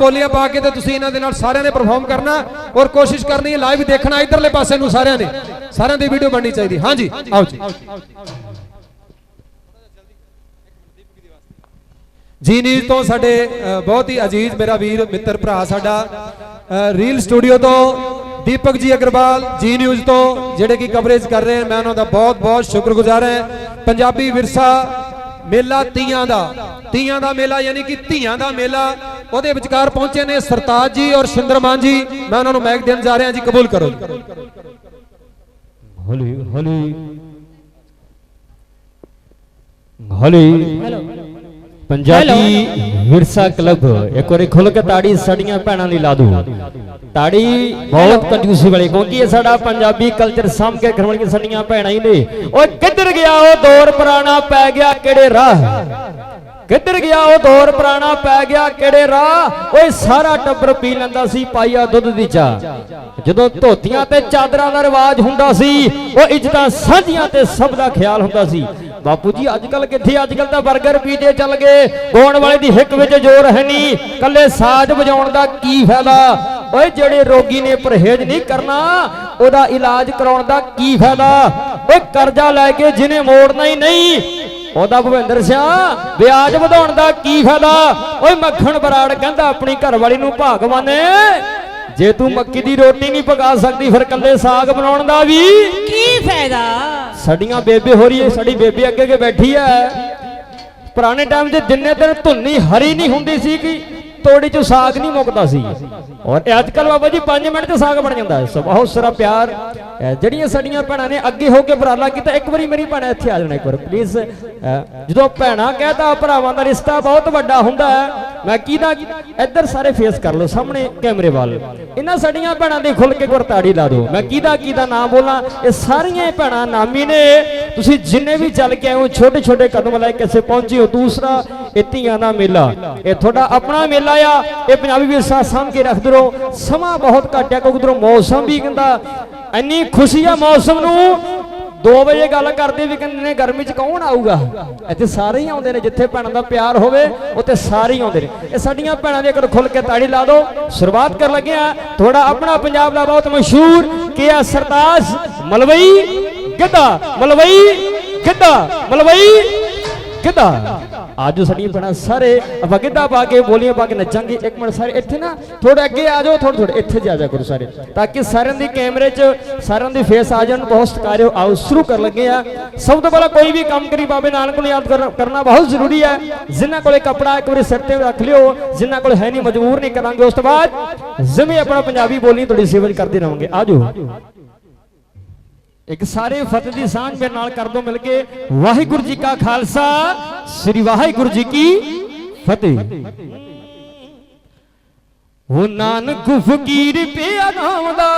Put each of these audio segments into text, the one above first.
ਬੋਲੀਆਂ ਪਾ ਕੇ ਤੇ ਤੁਸੀਂ ਇਹਨਾਂ ਦੇ ਨਾਲ ਸਾਰਿਆਂ ਨੇ ਪਰਫਾਰਮ ਕਰਨਾ ਔਰ ਕੋਸ਼ਿਸ਼ ਕਰਨੀ ਹੈ ਲਾਈਵ ਦੇਖਣਾ ਇਧਰਲੇ ਪਾਸੇ ਨੂੰ ਸਾਰਿਆਂ ਨੇ। ਸਾਰਿਆਂ ਦੀ ਵੀਡੀਓ ਬਣਨੀ ਚਾਹੀਦੀ। ਹਾਂਜੀ, ਆਓ ਜੀ। ਜੀ ਨਿਊਜ਼ ਤੋਂ ਸਾਡੇ ਬਹੁਤ ਹੀ ਅਜੀਜ਼ ਮੇਰਾ ਵੀਰ, ਮਿੱਤਰ, ਭਰਾ ਸਾਡਾ ਰੀਲ ਸਟੂਡੀਓ ਤੋਂ ਦੀਪਕ ਜੀ ਅਗਰਵਾਲ ਜੀ ਨਿਊਜ਼ ਤੋਂ, ਜਿਹੜੇ ਕਿ ਕਵਰੇਜ ਕਰ ਰਹੇ ਹਨ, ਮੈਂ ਉਹਨਾਂ ਦਾ ਬਹੁਤ ਬਹੁਤ ਸ਼ੁਕਰਗੁਜ਼ਾਰ ਹਾਂ। ਪੰਜਾਬੀ ਵਿਰਸਾ ਮੇਲਾ ਤੀਆਂ ਦਾ ਤੀਆਂ ਦਾ ਮੇਲਾ, ਯਾਨੀ ਕਿ ਧੀਆਂ ਦਾ ਮੇਲਾ ਉਹਦੇ ਵਿਚਕਾਰ ਪਹੁੰਚੇ ਨੇ ਸਰਤਾਜ ਜੀ ਔਰ ਸ਼ਿੰਦਰਮਾਨ ਜੀ। ਮੈਂ ਉਹਨਾਂ ਨੂੰ ਮੈਕ ਦੇਣ ਜਾ ਰਿਹਾ ਜੀ, ਕਬੂਲ ਕਰੋ ਜੀ। ਹੌਲੀ ਹੌਲੀ। ਪੰਜਾਬੀ ਵਿਰਸਾ ਕਲੱਬ, ਇੱਕ ਵਾਰੀ ਖੁੱਲ ਕੇ ਤਾੜੀ ਸਾਡੀਆਂ ਭੈਣਾਂ ਲਈ ਲਾ ਦੋ ਤਾੜੀ ਬਹੁਤ ਕੰਜੂਸੀ ਵਾਲੀ ਕਿਉਂਕਿ ਇਹ ਸਾਡਾ ਪੰਜਾਬੀ ਕਲਚਰ ਸਾਂਭ ਕੇ ਰੱਖਣ ਸਾਡੀਆਂ ਭੈਣਾਂ ਹੀ ਨੇ। ਓਏ ਕਿੱਧਰ ਗਿਆ ਉਹ ਦੌਰ ਪੁਰਾਣਾ, ਪੈ ਗਿਆ ਕਿਹੜੇ ਰਾਹ? ਕਿੱਧਰ ਗਿਆ? ਉਹ ਦੌਰ ਪੁਰਾਣਾ ਪੈ ਗਿਆ, ਕਿਹੜੇ ਰਾਹ? ਓਏ ਸਾਰਾ ਟੱਬਰ ਪੀ ਲੈਂਦਾ ਸੀ ਪਾਈਆ ਦੁੱਧ ਦੀ ਚਾਹ। ਜਦੋਂ ਧੋਤੀਆਂ ਤੇ ਚਾਦਰਾਂ ਦਾ ਰਿਵਾਜ ਹੁੰਦਾ ਸੀ, ਉਹ ਇੱਜ਼ਤਾਂ ਸਾਂਝੀਆਂ ਤੇ ਸਭ ਦਾ ਖਿਆਲ ਹੁੰਦਾ ਸੀ। ਬਾਪੂ ਜੀ ਅੱਜ ਕੱਲ ਕਿੱਥੇ? ਅੱਜ ਕੱਲ ਤਾਂ 버ਗਰ ਪੀਜੇ ਚੱਲ ਗਏ। ਗਾਉਣ ਵਾਲੇ ਦੀ ਹਿੱਕ ਵਿੱਚ ਜ਼ੋਰ ਹੈ ਨਹੀਂ। ਕੱਲੇ ਸਾਜ਼ ਵਜਾਉਣ ਦਾ ਕੀ ਫਾਇਦਾ? ਓਏ ਜਿਹੜੇ ਰੋਗੀ ਨੇ ਪਰਹੇਜ਼ ਨਹੀਂ ਕਰਨਾ, ਉਹਦਾ ਇਲਾਜ ਕਰਾਉਣ ਦਾ ਕੀ ਫਾਇਦਾ? ਓਏ ਕਰਜ਼ਾ ਲੈ ਕੇ ਜਿਹਨੇ ਮੋੜਨਾ ਹੀ ਨਹੀਂ ਉਹਦਾ ਭਵਿੰਦਰ ਸਿਆ ਵਿਆਜ ਵਧਾਉਣ ਦਾ ਕੀ ਫਾਇਦਾ? ਓਏ ਮੱਖਣ ਬਰਾੜ ਕਹਿੰਦਾ ਆਪਣੀ ਘਰਵਾਲੀ ਨੂੰ ਭਾਗਵਾਨੇ ਜੇ ਤੂੰ ਮੱਕੀ ਦੀ ਰੋਟੀ ਨਹੀਂ ਪਕਾ ਸਕਦੀ ਫਿਰ ਕੱਲੇ ਸਾਗ ਬਣਾਉਣ ਦਾ ਵੀ ਕੀ ਫਾਇਦਾ? ਸਾਡੀਆਂ ਬੇਬੇ ਹੋ ਰਹੀ ਹੈ ਸਾਡੀ ਬੇਬੇ ਅੱਗੇ ਅੱਗੇ ਬੈਠੀ ਹੈ ਪੁਰਾਣੇ ਟਾਈਮ 'ਚ ਦਿਨੇ ਦਿਨ ਧੁੰਨੀ ਹਰੀ ਨਹੀਂ ਹੁੰਦੀ ਸੀ ਕਿ ਤੋੜੀ ਚੋਂ ਸਾਗ ਨਹੀਂ ਮੁੱਕਦਾ ਸੀ। ਔਰ ਅੱਜ ਕੱਲ ਬਾਬਾ ਜੀ 5 ਮਿੰਟ 'ਚ ਸਾਗ ਬਣ ਜਾਂਦਾ ਬਹੁਤ ਸਾਰਾ ਪਿਆਰ। ਜਿਹੜੀਆਂ ਸਾਡੀਆਂ ਭੈਣਾਂ ਨੇ ਅੱਗੇ ਹੋ ਕੇ ਉਪਰਾਲਾ ਕੀਤਾ, ਇੱਕ ਵਾਰੀ ਮੇਰੀ ਭੈਣ ਇੱਥੇ ਆ ਜਾਣਾ ਇੱਕ ਵਾਰ ਪਲੀਜ਼ ਜਦੋਂ ਭੈਣਾਂ ਕਹਤਾ ਭਰਾਵਾਂ ਦਾ ਰਿਸ਼ਤਾ ਬਹੁਤ ਵੱਡਾ ਹੁੰਦਾ ਹੈ, ਮੈਂ ਕਿਹਦਾ, ਇੱਧਰ ਸਾਰੇ ਫੇਸ ਕਰ ਲਓ, ਸਾਹਮਣੇ ਕੈਮਰੇ ਵੱਲ। ਇਹਨਾਂ ਸਾਡੀਆਂ ਭੈਣਾਂ ਦੇ ਖੁੱਲ ਕੇ ਗੁਰਤਾੜੀ ਲਾ ਦਿਓ। ਮੈਂ ਕਿਹਦਾ ਕਿਹਦਾ ਨਾਮ ਬੋਲਾਂ, ਇਹ ਸਾਰੀਆਂ ਭੈਣਾਂ ਨਾਮੀ ਨੇ। ਤੁਸੀਂ ਜਿੰਨੇ ਵੀ ਚੱਲ ਕੇ ਆਏ ਹੋ ਛੋਟੇ ਛੋਟੇ ਕਦਮ ਲੈ ਕੇ ਇੱਥੇ ਪਹੁੰਚੇ ਹੋ। ਦੂਸਰਾ ਇਹ ਧੀਆਂ ਦਾ ਮੇਲਾ। ਇਹ ਤੁਹਾਡਾ ਆਪਣਾ ਮੇਲਾ ਆ। ਇਹ ਪੰਜਾਬੀ ਵਿਰਸਾ ਸਾਂਭ ਕੇ ਰੱਖਦੇ ਰਹੋ ਸਮਾਂ ਬਹੁਤ ਘੱਟ ਆ, ਕਿਉਂਕਿ ਉਧਰੋਂ ਮੌਸਮ ਵੀ ਕਹਿੰਦਾ, ਇੰਨੀ ਖੁਸ਼ੀ ਆ ਮੌਸਮ ਨੂੰ। 2 ਵਜੇ ਗੱਲ ਕਰਦੇ ਵੀ ਕਹਿੰਦੇ ਨੇ, ਗਰਮੀ ਚ ਕੌਣ ਆਊਗਾ? ਇੱਥੇ ਸਾਰੇ ਹੀ ਆਉਂਦੇ ਨੇ, ਜਿੱਥੇ ਭੈਣਾਂ ਦਾ ਪਿਆਰ ਹੋਵੇ, ਉੱਥੇ ਸਾਰੇ ਹੀ ਆਉਂਦੇ ਨੇ। ਇਹ ਸਾਡੀਆਂ ਭੈਣਾਂ ਦੇ ਕਰ ਖੁੱਲ ਕੇ ਤਾੜੀ ਲਾ ਦਿਓ। ਸ਼ੁਰੂਆਤ ਕਰਨ ਲੱਗੇ ਆ। ਤੁਹਾਡਾ ਆਪਣਾ ਪੰਜਾਬ ਦਾ ਬਹੁਤ ਮਸ਼ਹੂਰ ਕੀ ਆ ਸਰਤਾਜ ਮਲਵਈ ਗਿੱਧਾ ਮਲਵਈ ਗਿੱਧਾ, ਮਲਵਈ ਗਿੱਧਾ ਆਜੋ ਸਾਡੀਆਂ ਭੈਣਾਂ ਸਾਰੇ ਆਪਾਂ ਗਿੱਧਾ ਪਾ ਕੇ, ਬੋਲੀਆਂ ਪਾ ਕੇ ਨੱਚਾਂਗੇ। ਇੱਕ ਮਿੰਟ ਸਾਰੇ ਇੱਥੇ ਨਾ ਥੋੜਾ ਅੱਗੇ ਆ ਜਾਓ ਥੋੜਾ ਥੋੜਾ ਇੱਥੇ ਜਾ ਜਾ ਕਰੋ ਸਾਰੇ। ਤਾਂ ਕਿ ਸਾਰਿਆਂ ਦੀ ਕੈਮਰੇ 'ਚ, ਸਾਰਿਆਂ ਦੀ ਫੇਸ ਆ ਜਾਣ, ਬਹੁਤ ਸਤਿਕਾਰਿਓ ਆਓ, ਸ਼ੁਰੂ ਕਰ ਲੱਗੇ ਆ। ਸਭ ਤੋਂ ਪਹਿਲਾਂ ਕੋਈ ਵੀ ਕੰਮ ਕਰੀ ਬਾਬੇ ਨਾਨਕ ਨੂੰ ਯਾਦ ਕਰਨਾ ਬਹੁਤ ਜ਼ਰੂਰੀ ਹੈ। ਜਿਨ੍ਹਾਂ ਕੋਲੇ ਕਪੜਾ ਇੱਕ ਵਾਰੀ ਸਿਰ ਤੇ ਰੱਖ ਲਿਓ, ਜਿਨ੍ਹਾਂ ਕੋਲ ਹੈ ਨਹੀਂ, ਮਜਬੂਰ ਨਹੀਂ ਕਰਾਂਗੇ। ਉਸ ਤੋਂ ਬਾਅਦ, ਜਿਵੇਂ ਆਪਣਾ ਪੰਜਾਬੀ ਬੋਲੀ ਤੁਹਾਡੀ ਸੇਵਾ 'ਚ ਕਰਦੇ ਰਹਾਂਗੇ। ਆਜੋ। ਇੱਕ ਸਾਰੇ ਫਤਿਹ ਦੀ ਸਾਂਝ ਮੇਰੇ ਨਾਲ ਕਰ ਦੋ ਮਿਲ ਕੇ। ਵਾਹਿਗੁਰੂ ਜੀ ਕਾ ਖਾਲਸਾ, ਸ੍ਰੀ ਵਾਹਿਗੁਰੂ ਜੀ ਕੀ ਫਤਿਹ। ਉਹ ਨਾਨਕ ਫਕੀਰ ਪਿਆ ਨਾਮ ਦਾ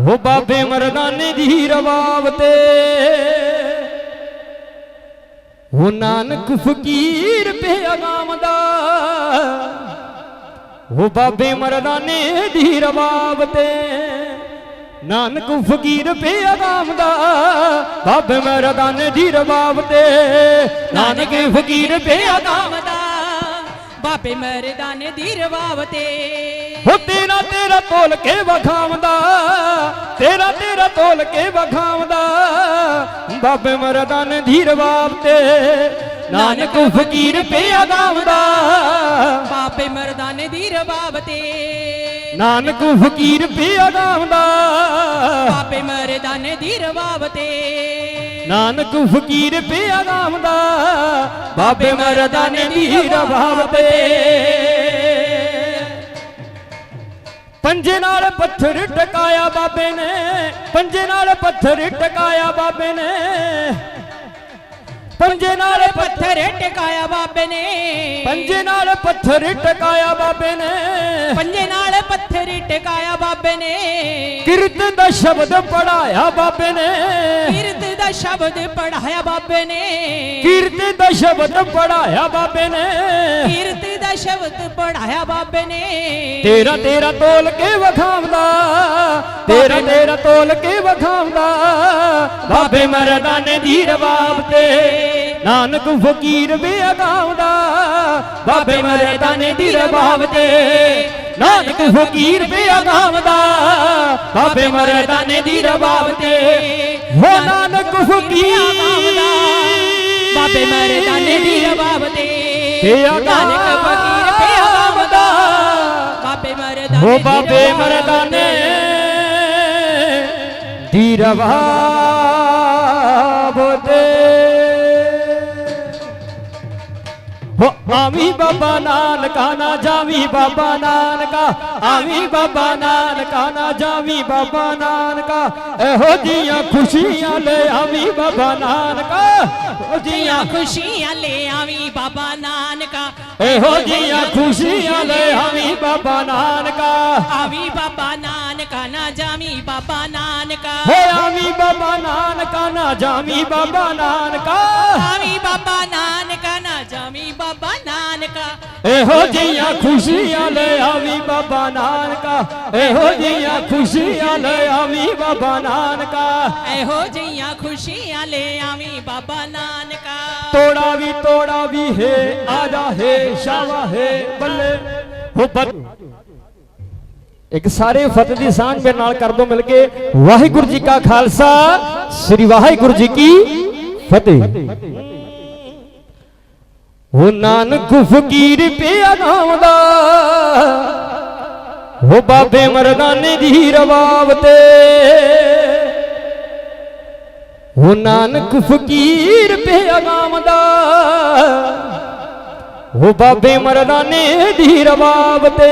ਉਹ ਬਾਬੇ ਮਰਦਾਨੇ ਦੀ ਰਵਾਬ ਤੇ। ਉਹ ਨਾਨਕ ਫਕੀਰ ਪਿਆ ਨਾਮ ਦਾ ਉਹ ਬਾਬੇ ਮਰਦਾਨੇ ਦੀ ਰਵਾਬ ਤੇ। ਨਾਨਕ ਫਕੀਰ ਬੇਅਗਾਮ ਦਾ, ਬਾਬੇ ਮਰਦਾਨੇ ਦੀ ਰਬਾਬ ਤੇ। ਨਾਨਕ ਫਕੀਰ ਪਿਆ ਨਾਮ ਦਾ, ਬਾਬੇ ਮਰਦਾਨੇ ਦੀ ਰਵਾਬ ਤੇ। ਹੋ ਤੇਰਾ ਤੇਰਾ ਤੋਲ ਕੇ ਵਖਾਵਦਾ, ਤੇਰਾ ਤੇਰਾ ਤੋਲ ਕੇ ਵਖਾਵਦਾ, ਬਾਬੇ ਮਰਦਾਨੇ ਦੀ ਰਬਾਬ ਤੇ। ਨਾਨਕ ਫਕੀਰ ਬੇਅਗਾਮ ਦਾ ਬਾਬੇ ਮਰਦਾਨੇ ਦੀ ਰਵਾਬ ਤੇ ਨਾਨਕ ਫਕੀਰ ਬੇਅਗਾਮ ਦਾ ਬਾਬੇ ਮਰਦਾਨੇ ਦੀ ਰਵਾਬ ਤੇ ਨਾਨਕ ਫਕੀਰ ਬੇਅਗਾਮ ਦਾ ਬਾਬੇ ਮਰਦਾਨੇ ਦੀ ਰਬਾਬ ਤੇ ਪੰਜੇ ਨਾਲ ਪੱਥਰ ਟਕਾਇਆ ਬਾਬੇ ਨੇ। ਪੰਜੇ ਨਾਲ ਪੱਥਰ ਟਕਾਇਆ ਬਾਬੇ ਨੇ। ਪੰਜੇ ਨਾਲ ਪੱਥਰ ਟਿਕਾਇਆ ਬਾਬੇ ਨੇ। ਪੰਜੇ ਨਾਲ ਪੱਥਰ ਟਕਾਇਆ ਬਾਬੇ ਨੇ। ਪੰਜੇ ਨਾਲ ਪੱਥਰ ਟਿਕਾਇਆ ਬਾਬੇ ਨੇ। ਕਿਰਤ ਦਾ ਸ਼ਬਦ ਪੜਾਇਆ ਬਾਬੇ ਨੇ। ਕੀਰਤ ਦਾ ਸ਼ਬਦ ਪੜਾਇਆ ਬਾਬੇ ਨੇ। ਕੀਰਤ ਦਾ ਸ਼ਬਦ ਪੜਾਇਆ ਬਾਬੇ ਨੇ। ਕੀਰਤ ਦਾ ਸ਼ਬਦ ਪੜਾਇਆ ਬਾਬੇ ਨੇ। ਤੇਰਾ ਤੇਰਾ ਤੋਲ ਕੇ ਵਖਾਵਦਾ ਤੇਰਾ ਤੇਰਾ ਤੋਲ ਕੇ ਵਖਾਵਦਾ ਬਾਬੇ ਮਰਦਾਨੇ ਦੀ ਰਬਾਬ ਤੇ। ਨਾਨਕ ਫਕੀਰ ਬੇਅਗਾਮ ਦਾ ਬਾਬੇ ਮਰਦਾਨੇ ਦੀ ਰਬਾਬ ਤੇ। ਨਾਨਕ ਫਕੀਰ ਬੇਅਗਾਮ ਦਾ ਬਾਬੇ ਮਰਦਾਨੇ ਦੀ ਰਬਾਬ ਤੇ। ਹੋ ਨਾਨਕ ਫਕੀਰ। ਬਾਬੇ ਮਰਦਾਨੇ ਦੀ ਰਬਾਬ ਤੇ। ਬੇਅਗਾਮ ਨਾਨਕ ਫਕੀਰ ਬੇਅਗਾਮ ਦਾ ਬਾਬੇ ਮਰਦਾਨੇ ਹੋ ਬਾਬੇ ਮਰਦਾਨੇ ਤੇ। ਦੀ ਰਬਾਬ ਤੇ। ਆਵੀਂ ਬਾਬਾ ਨਾਨਕਾ ਨਾ ਜਾਵੀਂ ਬਾਬਾ ਨਾਨਕਾ ਆਵੀਂ ਬਾਬਾ ਨਾਨਕਾ ਨਾ ਜਾਵੀਂ ਬਾਬਾ ਨਾਨਕਾ। ਇਹੋ ਜੀਆਂ ਖੁਸ਼ੀਆਂ ਲੈ ਆਵੀਂ ਬਾਬਾ ਨਾਨਕਾ। ਇਹੋ ਜੀਆਂ ਖੁਸ਼ੀਆਂ ਲੈ ਆਵੀਂ ਬਾਬਾ ਨਾਨਕਾ। ਇਹੋ ਜੀਆਂ ਖੁਸ਼ੀਆਂ ਲੈ ਆਵੀਂ ਬਾਬਾ ਨਾਨਕਾ। ਆਵੀਂ ਬਾਬਾ ਨਾਨਕਾ ਨਾ ਜਾਵੀਂ ਬਾਬਾ ਨਾਨਕਾ। ਹੋ ਆਵੀਂ ਬਾਬਾ ਨਾਨਕਾ ਨਾ ਜਾਵੀਂ ਬਾਬਾ ਨਾਨਕਾ। ਆਵੀਂ ਬਾਬਾ ਨਾਨਕਾ। ਇਹੋ ਜੀਆਂ ਖੁਸ਼ੀਆਂ ਲੈ ਆਵੀਂ ਬਾਬਾ ਨਾਨਕਾ ਇਹੋ ਜੀਆਂ ਖੁਸ਼ੀਆਂ ਲੈ ਆਵੀਂ ਬਾਬਾ ਨਾਨਕਾ ਇਹੋ ਜਿਹੀਆਂ ਖੁਸ਼ੀਆਂ ਲੈ ਆਵੀਂ ਬਾਬਾ ਨਾਨਕਾ ਤੋੜਾ ਵੀ ਤੋੜਾ ਵੀ ਹੈ ਆਜਾ ਹੈ ਸ਼ਾਵਾ ਹੈ ਬੱਲੇ ਹੋ ਬੱਲ ਇੱਕ ਸਾਰੇ ਫਤਿਹ ਦੀ ਸਾਂਝ ਮੇਰੇ ਨਾਲ ਕਰ ਦੋ ਮਿਲ ਕੇ ਵਾਹਿਗੁਰੂ ਜੀ ਕਾ ਖਾਲਸਾ ਸ੍ਰੀ ਵਾਹਿਗੁਰੂ ਜੀ ਕੀ ਫਤਿਹ ਉਹ ਨਾਨਕ ਫਕੀਰ ਪਿਆ ਨਾਮ ਦਾ। ਉਹ ਬਾਬੇ ਮਰਦਾਨੇ ਦੀ ਰਵਾਬ ਤੇ। ਉਹ ਨਾਨਕ ਫਕੀਰ ਪੈਗਾਮ ਦਾ। ਉਹ ਬਾਬੇ ਮਰਦਾਨੇ ਦੀ ਰਬਾਬ ਤੇ।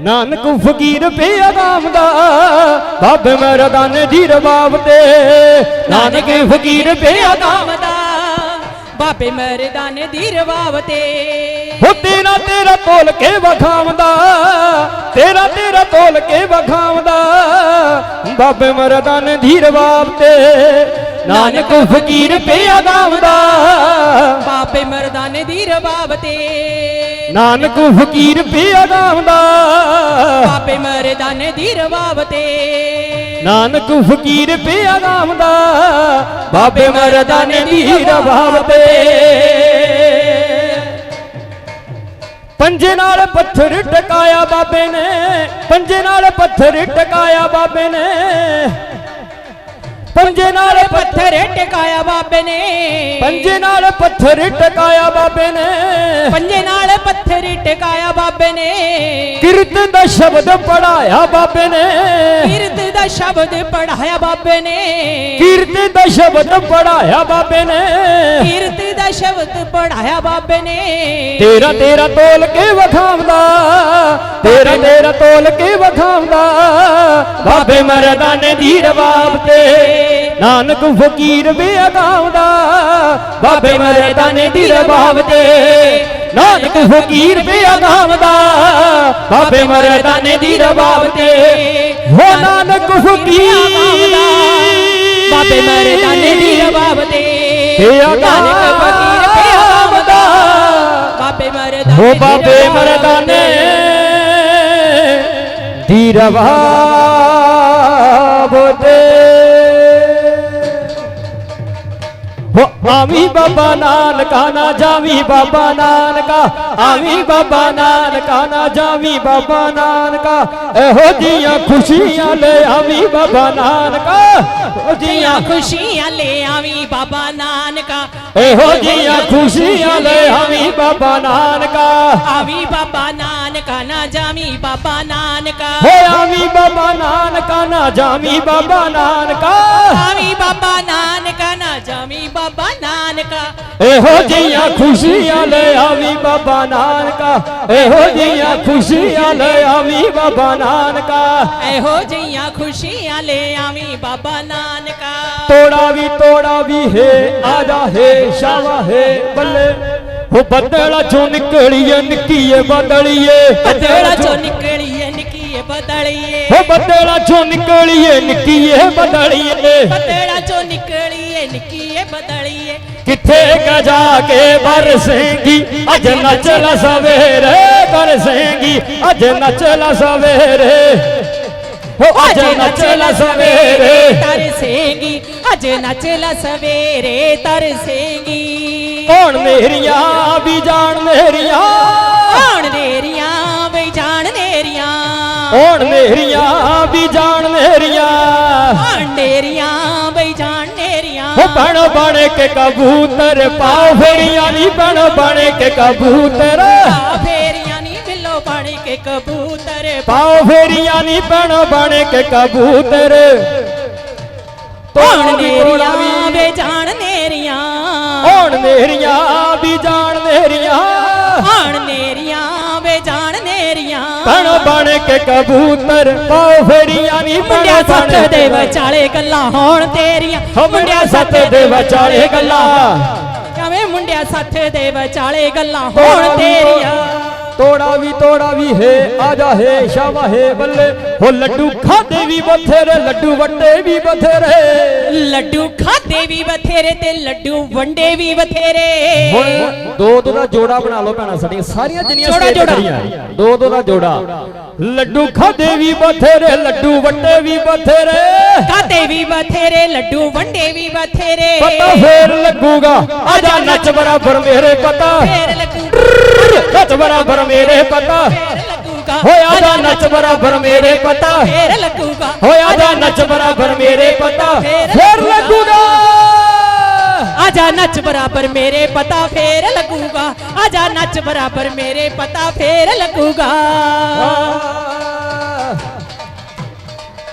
ਨਾਨਕ ਫਕੀਰ ਪੈਗਾਮ ਦਾ। ਬਾਬੇ ਮਰਦਾਨੇ ਦੀ ਰਬਾਬ ਤੇ। ਨਾਨਕ ਫਕੀਰ ਪਿਆ ਨਾਮ ਦਾ। ਬਾਬੇ ਮਰਦਾਨੇ ਦੀ ਰਵਾਬ ਤੇ। ਹੋ ਤੇਰਾ ਤੇਰਾ ਤੋਲ ਕੇ ਵਖਾਵਦਾ ਤੇਰਾ ਤੇਰਾ ਤੋਲ ਕੇ ਵਖਾਵਦਾ ਬਾਬੇ ਮਰਦਾਨ ਦੀ ਤੇ। ਨਾਨਕ ਫਕੀਰ ਪਿਆ ਗਾਵਦਾ ਬਾਬੇ ਮਰਦਾਨੇ ਦੀ ਰਵਾਬ ਤੇ। ਨਾਨਕ ਫਕੀਰ ਪਿਆ ਗਾਵਦਾ ਬਾਬੇ ਮਰਦਾਨੇ ਦੀ ਰਵਾਬ ਤੇ। ਨਾਨਕ ਫਕੀਰ ਪਿਆ ਗਾਵਦਾ ਬਾਬੇ ਮਰਦਾਨ ਦੀ ਰਬਾਬ ਤੇ। ਪੰਜੇ ਨਾਲ ਪੱਥਰ ਟਕਾਇਆ ਬਾਬੇ ਨੇ, ਪੰਜੇ ਨਾਲ ਪੱਥਰ ਟਕਾਇਆ ਬਾਬੇ ਨੇ। ਪੰਜੇ ਨਾਲ ਪੱਥਰ ਟਿਕਾਇਆ ਬਾਬੇ ਨੇ। ਪੰਜੇ ਨਾਲ ਪੱਥਰ ਟਕਾਇਆ ਬਾਬੇ ਨੇ। ਪੰਜੇ ਨਾਲ ਪੱਥਰ ਟਿਕਾਇਆ ਬਾਬੇ ਨੇ। ਕੀਰਤਨ ਦਾ ਸ਼ਬਦ ਪੜਾਇਆ ਬਾਬੇ ਨੇ। ਕੀਰਤ ਦਾ ਸ਼ਬਦ ਪੜਾਇਆ ਬਾਬੇ ਨੇ। ਕੀਰਤਨ ਦਾ ਸ਼ਬਦ ਪੜਾਇਆ ਬਾਬੇ ਨੇ। ਕੀਰਤ ਦਾ ਸ਼ਬਦ ਪੜਾਇਆ ਬਾਬੇ ਨੇ। ਤੇਰਾ ਤੇਰਾ ਤੋਲ ਕੇ ਵਖਾਵਦਾ ਤੇਰਾ ਤੇਰਾ ਤੋਲ ਕੇ ਵਖਾਵਦਾ ਬਾਬੇ ਮਰਦਾਨੇ ਦੀ ਰਬਾਬ ਤੇ। ਨਾਨਕ ਫਕੀਰ ਬੇਅਗਾਵਦਾ ਬਾਬੇ ਮਰਦਾਨੇ ਦੀ ਰਬਾਬ ਤੇ। ਨਾਨਕ ਫਕੀਰ ਬੇਅਗਾਵਦਾ ਬਾਬੇ ਮਰਦਾਨੇ ਦੀ ਰਬਾਬ ਤੇ। ਹੋ ਨਾਨਕ ਫਕੀਰ। ਬਾਬੇ ਮਰਦਾਨੇ ਦੀ ਰਬਾਬ ਤੇ। ਫਕੀਰ ਬਾਬੇ ਮਰਦਾਨੇ ਹੋ ਦੀ ਬਾਬੇ ਰਬਾਬ ਮਰਦਾਨੇ। ਦੀ ਰਵਾਬ ਤੇ ਹੋ ਆਵੀਂ ਬਾਬਾ ਨਾਨਕਾ ਨਾ ਜਾਵੀਂ ਬਾਬਾ ਨਾਨਕਾ ਆਵੀਂ ਬਾਬਾ ਨਾਨਕਾ ਨਾ ਜਾਵੀਂ ਬਾਬਾ ਨਾਨਕਾ। ਇਹੋ ਜੀਆਂ ਖੁਸ਼ੀਆਂ ਲੈ ਆਵੀਂ ਬਾਬਾ ਨਾਨਕਾ। ਇਹੋ ਜੀਆਂ ਖੁਸ਼ੀਆਂ ਲੈ ਆਵੀਂ ਬਾਬਾ ਨਾਨਕਾ। ਇਹੋ ਜੀਆਂ ਖੁਸ਼ੀਆਂ ਲੈ ਆਵੀਂ ਬਾਬਾ ਨਾਨਕਾ। ਆਵੀਂ ਬਾਬਾ ਨਾਨਕਾ ਨਾ ਜਾਵੀਂ ਬਾਬਾ ਨਾਨਕਾ। ਹੋ ਆਵੀਂ ਬਾਬਾ ਨਾਨਕਾ ਨਾ ਜਾਵੀਂ ਬਾਬਾ ਨਾਨਕਾ। ਆਵੀਂ ਬਾਬਾ ਨਾਨਕਾ। ਨਾ ਜਾਵੀਂ ਬਾਬਾ ਨਾਨਕਾ ਇਹੋ ਜੀਆਂ ਖੁਸ਼ੀਆਂ ਲੈ ਆਵੀਂ ਬਾਬਾ ਨਾਨਕਾ ਇਹੋ ਜੀਆਂ ਖੁਸ਼ੀਆਂ ਲੈ ਆਵੀਂ ਬਾਬਾ ਨਾਨਕਾ ਇਹੋ ਜਿਹੀਆਂ ਖੁਸ਼ੀਆਂ ਲੈ ਆਵੀਂ ਬਾਬਾ ਨਾਨਕਾ ਤੋੜਾ ਵੀ ਤੋੜਾ ਵੀ ਹੈ ਆਜਾ ਹੈ ਸ਼ਾਵਾ ਹੈ ਬੱਲੇ ਹੋ ਬੱਦਲਾ ਚੋਂ ਨਿਕਲੀਏ ਨਿੱਕੀਏ ਬਦਲੀਏ ਬੱਦਲਾ ਚੋਂ ਨਿਕਲੀਏ ਨਿੱਕੀਏ ਹੋ ਬੱਦਲਾ ਚੋਂ ਨਿਕਲੀਏ ਨਿੱਕੀਏ ਬਦਲੀਏ ਬੱਦਲਾ ਚੋਂ ਨਿਕਲੀਏ ਨਿੱਕੀਏ ਬਦਲੀਏ। ਕਿੱਥੇ ਕ ਜਾ ਕੇ ਬਰਸੇਂਗੀ ਅਜ ਨੱਚ ਲਾ ਸਵੇਰੇ ਬਰਸੇਂਗੀ ਅਜ ਨੱਚ ਲਾ ਸਵੇਰੇ। ਹੋ ਅੱਜ ਨੱਚ ਲੈ ਸਵੇਰੇ। ਤਰਸੇਗੀ ਅੱਜ ਨੱਚ ਲੈ ਸਵੇਰੇ ਤਰਸੇਗੀ ਕੌਣ ਮੇਰੀਆਂ ਵੀ ਜਾਣ ਮੇਰੀਆਂ? ਕੌਣ ਮੇਰੀਆਂ ਵੀ ਜਾਣ ਮੇਰੀਆਂ। ਨੇਰੀਆਂ ਬਈ ਜਾਣ ਨੇਰੀਆਂ ਹੋ ਬਣ ਬਣ ਕੇ ਕਬੂਤਰ ਪਾਓ ਫੇਰੀਆਂ ਨੀ ਬਣ ਬਣ ਕੇ ਕਬੂਤਰ। ਆ ਫੇਰੀਆਂ ਨੀ ਬਿੱਲੋ ਬਣ ਕੇ ਕਬੂਤਰ। ਪਾਓ ਫੇਰੀਆਂ ਨੀ ਬਣ ਬਣ ਕੇ ਕਬੂਤਰ। ਕੌਣ ਨੇਰੀਆਂ ਵੇ ਜਾਣ ਨੇਰੀਆਂ ਕੌਣ ਮੇਰੀਆਂ ਵੀ ਜਾਣ ਜਾਣ ਨੇਰੀਆਂ ਬਣ ਬਣ ਕੇ ਕਬੂਤਰ ਪਾਓ ਫੇਰੀਆਂ ਨੀ ਮੁੰਡਿਆ ਸੱਤ ਦੇ ਵਿਚਾਲੇ ਗੱਲਾਂ ਹੋਣ ਤੇਰੀਆਂ। ਹੋ ਮੁੰਡਿਆ ਸੱਤ ਦੇ ਵਿਚਾਲੇ ਗੱਲਾਂ। ਕਿਵੇਂ ਮੁੰਡਿਆ ਸੱਤ ਦੇ ਵਿਚਾਲੇ ਗੱਲਾਂ ਹੋਣ ਤੇਰੀਆਂ? ਤੋੜਾ ਵੀ ਤੋੜਾ ਵੀ ਹੈ ਆਜਾ ਹੈ ਸ਼ਾਵਾ ਹੈ ਬੱਲੇ ਹੋ ਲੱਡੂ ਖਾਦੇ ਵੀ ਬਥੇਰੇ ਲੱਡੂ ਵੱਡੇ ਵੀ ਬਥੇਰੇ ਲੱਡੂ ਖਾਦੇ ਵੀ ਬਥੇਰੇ ਤੇ ਲੱਡੂ ਵੰਡੇ ਵੀ ਬਥੇਰੇ ਹੁਣ ਦੋ ਦੋ ਦਾ ਜੋੜਾ ਬਣਾ ਲਓ ਭੈਣਾ ਸਾਡੀਆਂ ਸਾਰੀਆਂ ਜਿੰਨੀਆਂ ਜੋੜਾ, stage ਜੋੜਾ। ਖੜੀਆਂ, ਦੋ ਦੋ ਦਾ ਜੋੜਾ ਲੱਡੂ ਖਾਦੇ ਵੀ ਬਥੇਰੇ ਲੱਡੂ ਵੱਡੇ ਵੀ ਬਥੇਰੇ ਖਾਦੇ ਵੀ ਬਥੇਰੇ ਲੱਡੂ ਵੰਡੇ ਵੀ ਬਥੇਰੇ ਪਤਾ ਫੇਰ ਲੱਗੂਗਾ ਆਜਾ ਨੱਚ ਬਰਾਬਰ ਮੇਰੇ ਪਤਾ ਫੇਰ ਲੱਗੂ ਨੱਚ ਬਰਾਬਰ ਮੇਰੇ ਪਤਾ। ਹੋਇਆ ਜਾ ਨੱਚ ਬਰਾਬਰ ਮੇਰੇ ਪਤਾ। ਫੇਰ ਲੱਗੂਗਾ ਹੋਇਆ ਜਾ ਨੱਚ ਬਰਾਬਰ ਮੇਰੇ ਪਤਾ। ਫੇਰ ਲੱਗੂਗਾ। ਆਜਾ ਨੱਚ ਬਰਾਬਰ ਮੇਰੇ ਪਤਾ ਫੇਰ ਲੱਗੂਗਾ। ਆਜਾ ਨੱਚ ਬਰਾਬਰ ਮੇਰੇ ਪਤਾ ਫੇਰ ਲੱਗੂਗਾ।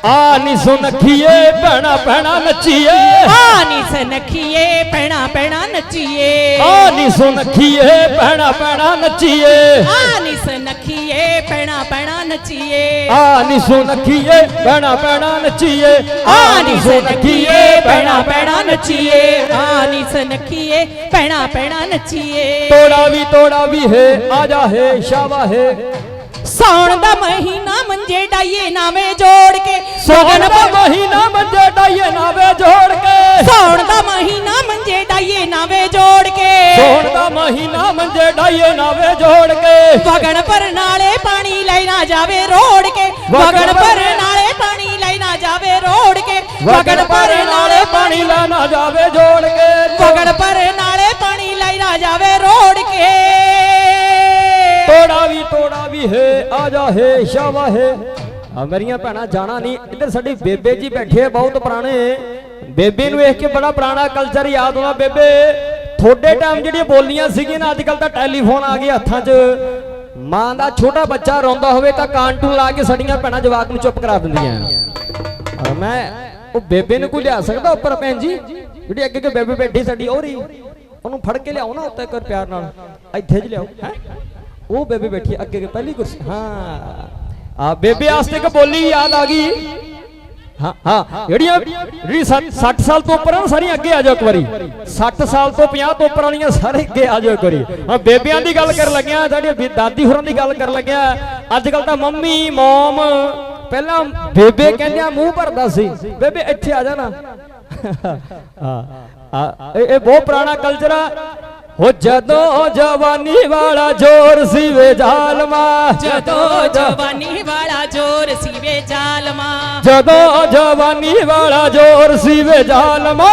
ਆ ਨੀ ਸੁਨਖੀਏ ਭੈਣਾ ਭੈਣਾ ਨੱਚੀਏ। ਆ ਨੀ ਸਨਖੀਏ ਪੈਣਾ ਪੈਣਾ ਨੱਚੀਏ। ਆ ਨੀ ਸੁਨਖੀਏ ਭੈਣਾ ਭੈਣਾ ਨੱਚੀਏ। ਆ ਨੀ ਸਨਖੀਏ ਪੈਣਾ ਪੈਣਾ ਨੱਚੀਏ। ਆ ਨੀ ਸੁਨਖੀਏ ਭੈਣਾ ਭੈਣਾ ਨੱਚੀਏ। ਆ ਨੀ ਸਨਖੀਏ ਪੈਣਾ ਪੈਣਾ ਨੱਚੀਏ। ਆ ਨੀ ਸਨਖੀਏ ਪੈਣਾ ਪੈਣਾ ਨੱਚੀਏ। ਤੋੜਾ ਵੀ ਤੋੜਾ ਵੀ ਹੈ ਆਜਾ ਹੈ ਸ਼ਾਵਾ ਹੈ। ਸੌਣ ਦਾ ਮਹੀਨਾ ਮੰਜੇ ਡਾਈਏ ਨਾਵੇਂ ਜੋੜ ਕੇ ਸੋਗਨ ਦਾ ਮਹੀਨਾ ਮੰਜੇ ਡਾਈਏ ਨਾਵੇ ਜੋੜ ਕੇ। ਸੌਣ ਦਾ ਮਹੀਨਾ ਮੰਜੇ ਡਾਈਏ ਨਾਵੇਂ ਜੋੜ ਕੇ। ਸੋਣ ਦਾ ਮਹੀਨਾ ਮੰਜੇ ਡਾਈਏ ਨਾਵੇ ਜੋੜ ਕੇ। ਵਗਣ ਪਰ ਨਾਲੇ ਪਾਣੀ ਲੈ ਨਾ ਜਾਵੇ ਰੋੜ ਕੇ। ਵਗਣ ਪਰ ਨਾਲੇ ਪਾਣੀ ਲੈ ਨਾ ਜਾਵੇ ਰੋੜ ਕੇ। ਵਗਣ ਪਰ ਨਾਲੇ ਪਾਣੀ ਲੈ ਨਾ ਜਾਵੇ ਜੋੜ ਕੇ। ਵਗਣ ਪਰ ਨਾਲੇ ਪਾਣੀ ਲੈ ਨਾ ਜਾਵੇ ਹੈ ਹੈ, ਸ਼ਾਵਾ ਹੈ। ਮੇਰੀਆਂ ਭੈਣਾਂ, ਜਾਣਾ ਨਹੀਂ। ਇੱਧਰ ਸਾਡੀ ਬੇਬੇ ਜੀ ਬੈਠੇ ਆ, ਬਹੁਤ ਪੁਰਾਣੇ। ਬੇਬੇ ਨੂੰ ਵੇਖ ਕੇ ਬੜਾ ਪੁਰਾਣਾ ਕਲਚਰ ਯਾਦ ਆਉਂਦਾ ਬੇਬੇ। ਤੁਹਾਡੇ ਟਾਈਮ ਜਿਹੜੀਆਂ ਬੋਲੀਆਂ ਸੀਗੀਆਂ ਨਾ ਅੱਜ ਕੱਲ ਤਾਂ ਟੈਲੀਫੋਨ ਆ ਗਏ ਹੱਥਾਂ 'ਚ। ਮਾਂ ਦਾ ਛੋਟਾ ਬੱਚਾ ਰੋਂਦਾ ਹੋਵੇ ਤਾਂ ਕਾਰਟੂਨ ਲਾ ਕੇ ਸਾਡੀਆਂ ਭੈਣਾਂ ਜਵਾਕ ਨੂੰ ਚੁੱਪ ਕਰਾ ਦਿੰਦੀਆਂ। ਔਰ ਮੈਂ ਉਹ ਬੇਬੇ ਨੂੰ ਕੋਈ ਲਿਆ ਸਕਦਾ ਉੱਪਰ, ਭੈਣ ਜੀ? ਜਿਹੜੀ ਅੱਗੇ ਅੱਗੇ ਬੇਬੇ ਬੈਠੀ ਸਾਡੀ ਉਹ ਰਹੀ ਉਹਨੂੰ ਫੜ ਕੇ ਲਿਆਓ ਨਾ ਉੱਤੇ ਕਰ ਪਿਆਰ ਨਾਲ। ਇੱਥੇ ਜ ਲਿਆਓ। ਹੈਂ? ਉਹ ਬੇਬੇ ਬੈਠੀ ਅੱਗੇ ਪਹਿਲੀ ਕੁਰਸੀ। ਹਾਂ। ਆ ਬੇਬੇ ਵਾਸਤੇ ਇੱਕ ਬੋਲੀ ਯਾਦ ਆ ਗਈ। ਹਾਂ ਹਾਂ। ਜਿਹੜੀਆਂ ਜਿਹੜੀ 60 ਸਾਲ ਤੋਂ ਉੱਪਰ ਆ ਸਾਰੀਆਂ ਅੱਗੇ ਆ ਜਾਓ ਇੱਕ ਵਾਰੀ। 60 ਸਾਲ ਤੋਂ 50 ਤੋਂ ਉੱਪਰ ਵਾਲੀਆਂ ਸਾਰੇ ਅੱਗੇ ਆ ਜਾਓ ਇੱਕ ਵਾਰੀ। ਹਾਂ ਬੇਬਿਆਂ ਦੀ ਗੱਲ ਕਰਨ ਲੱਗਿਆ ਸਾਡੀ ਦਾਦੀ ਹੋਰਾਂ ਦੀ ਗੱਲ ਕਰਨ ਲੱਗਿਆ ਅੱਜ ਕੱਲ ਤਾਂ ਮੰਮੀ ਮੋਮ ਪਹਿਲਾਂ ਬੇਬੇ ਕਹਿੰਦਿਆਂ ਮੂੰਹ ਭਰਦਾ ਸੀ। ਬੇਬੇ ਇੱਥੇ ਆ ਜਾ ਨਾ ਹਾਂ। ਆ ਇਹ ਬਹੁਤ ਪੁਰਾਣਾ ਕਲਚਰ ਆ। ਹੋ ਜਦੋਂ ਜਵਾਨੀ ਵਾਲਾ ਜ਼ੋਰ ਸੀ ਵੇ ਜ਼ਾਲਮਾ ਜਦੋਂ ਜਵਾਨੀ ਵਾਲਾ ਜੋਰ ਸੀਵੇ ਜ਼ਾਲਮਾ ਜਦੋਂ ਜਵਾਨੀ ਵਾਲਾ ਜ਼ੋਰ ਸੀ ਵੇ ਜ਼ਾਲਮਾ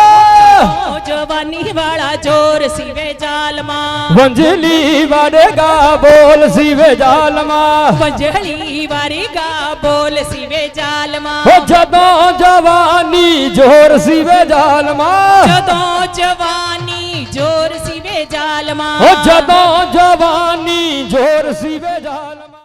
ਓ ਜਵਾਨੀ ਵਾਲਾ ਜੋਰ ਸੀਵੇ ਜ਼ਾਲਮਾ ਵੰਜਲੀ ਵਾਰੇਗਾ ਬੋਲ ਸੀ ਵੇ ਜ਼ਾਲਮਾ ਵੰਜਲੀ ਵਾਰੀ ਗਾ ਬੋਲ ਸੀਵੇ ਜ਼ਾਲਮਾ ਹੋ ਜਦੋਂ ਜਵਾਨੀ ਜ਼ੋਰ ਸੀ ਵੇ ਜ਼ਾਲਮਾ। ਜਦੋਂ ਜਵਾਨੀ ਜੋਰ ਜਦੋਂ ਜਵਾਨੀ ਜ਼ੋਰ ਸੀ ਵੇ ਜ਼ਾਲਮਾ